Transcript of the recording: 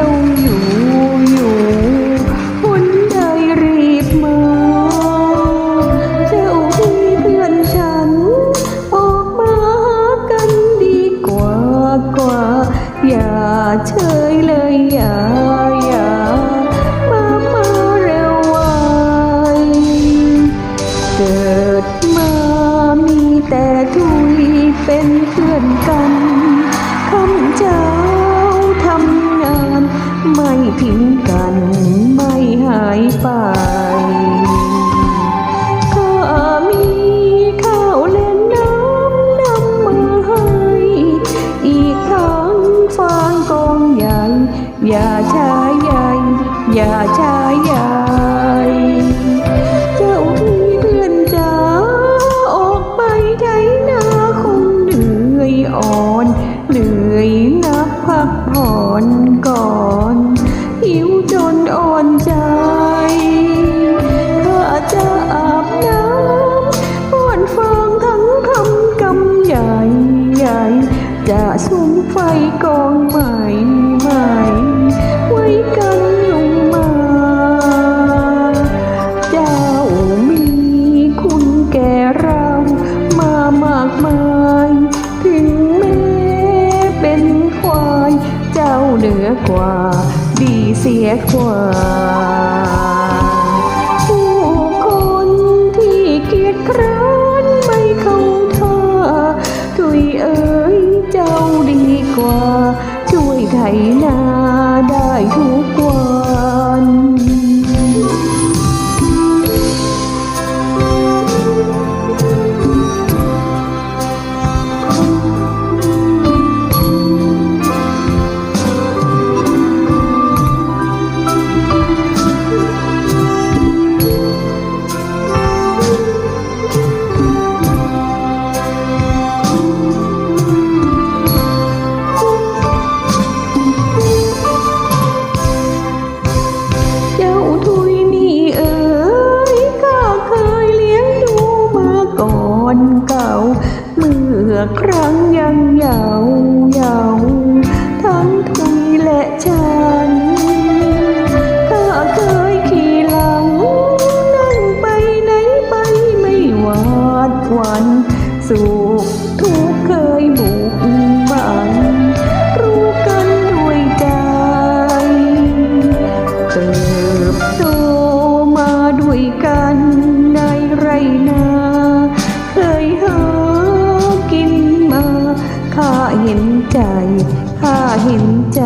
จ้าอยู่อยู่หุนใดรีบมา เจ้าพี่เพื่อนฉัน ออกมาหากันดีกว่ากว่า อย่าเฉยเลยอย่าอย่ามามาเร็วไวเกิดมามีแต่ทุยเป็นเพื่อนกันคำจา ทิ้งกันไม่หายไปข้ามีข้าวและน้ำนำมาให้ อีกคางฟางกองใหญ่ย่าช้าใหญ่ อย่าช้าใหญ่ ไฟกองใหม่ใหม่ไว้กันยุงมา เจ้ามีคุณแก่เรามามากมาย ถึงแม้เป็นควาย เจ้าเหนือกว่า ดีเสียกว่าผู้คนที่เกียจคร้า ครั้งยังยาวยาว ข้าเห็นใจ